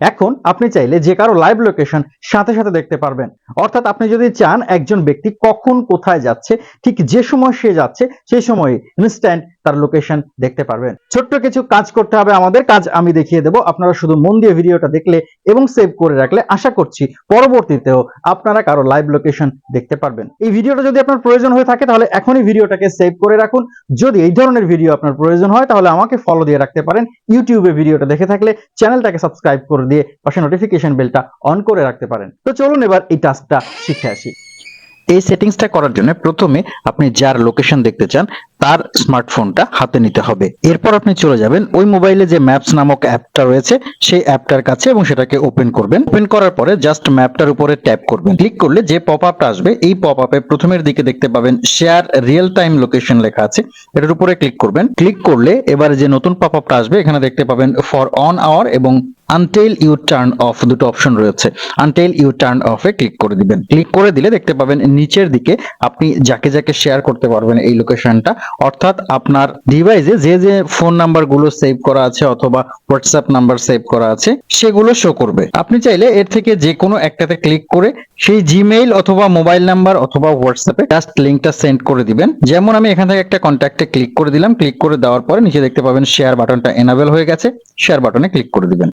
এখন আপনি চাইলে যে কারও লাইভ লোকেশন সাথে সাথে দেখতে পারবেন। অর্থাৎ আপনি যদি চান একজন ব্যক্তি কখন কোথায় যাচ্ছে, ঠিক যে সময় সে যাচ্ছে, সেই সময়ে ইনস্ট্যান্ট তার লোকেশন দেখতে পারবেন। ছোট্ট কিছু কাজ করতে হবে আমাদের। কাজ আমি দেখিয়ে দেব। আপনারা শুধু মন দিয়ে ভিডিওটা দেখলে এবং সেভ করে রাখলে আশা করছি পরবর্তীতেও আপনারা কারও লাইভ লোকেশন দেখতে পারবেন। এই ভিডিওটা যদি আপনার প্রয়োজন হয়ে থাকে তাহলে এখনই ভিডিওটাকে সেভ করে রাখুন। যদি এই ধরনের ভিডিও আপনার প্রয়োজন হয় তাহলে আমাকে ফলো দিয়ে রাখতে পারেন। ইউটিউবে ভিডিওটা দেখে থাকলে চ্যানেলটাকে সাবস্ক্রাইব করে দিয়ে পাশে নোটিফিকেশন বেলটা অন করে রাখতে পারেন। তো চলুন এবার এই টাস্কটা শিখে আসি। এই সেটিংসটা করার জন্য প্রথমে আপনি যার লোকেশন দেখতে চান, তার স্মার্টফোনটা হাতে নিতে হবে। এরপর আপনি চলে যাবেন ওই মোবাইলে যে ম্যাপস নামক অ্যাপটা রয়েছে, সেই অ্যাপটার কাছে এবং সেটাকে ওপেন করবেন। ওপেন করার পরে জাস্ট ম্যাপটার উপরে ট্যাপ করবেন। ক্লিক করলে যে পপ আপটা আসবে, এই পপ আপে প্রথমের দিকে দেখতে পাবেন শেয়ার রিয়েল টাইম লোকেশন লেখা আছে। এটার উপরে ক্লিক করবেন। ক্লিক করলে এবার যে নতুন পপ আপটা আসবে, এখানে দেখতে পাবেন ফর অন আওয়ার এবং আনটেল ইউ টার্ন অফ দুটো অপশন রয়েছে। আনটেল ইউ টার্ন অফে ক্লিক করে দিবেন। ক্লিক করে দিলে দেখতে পাবেন নিচের দিকে আপনি যাকে যাকে শেয়ার করতে পারবেন এই লোকেশনটা অর্থাৎ আপনার ডিভাইসে যে যে ফোন নাম্বারগুলো সেভ করা আছে অথবা হোয়াটসঅ্যাপ নাম্বার সেভ করা আছে, সেগুলো শো করবে। আপনি চাইলে এর থেকে যে কোনো একটাতে ক্লিক করে সেই জিমেইল অথবা মোবাইল নাম্বার অথবা হোয়াটসঅ্যাপে জাস্ট লিঙ্কটা সেন্ড করে দিবেন। যেমন আমি এখান থেকে একটা কন্ট্যাক্টে ক্লিক করে দিলাম। ক্লিক করে দেওয়ার পরে নিচে দেখতে পাবেন শেয়ার বাটনটা এনাবেল হয়ে গেছে। শেয়ার বাটনে ক্লিক করে দিবেন।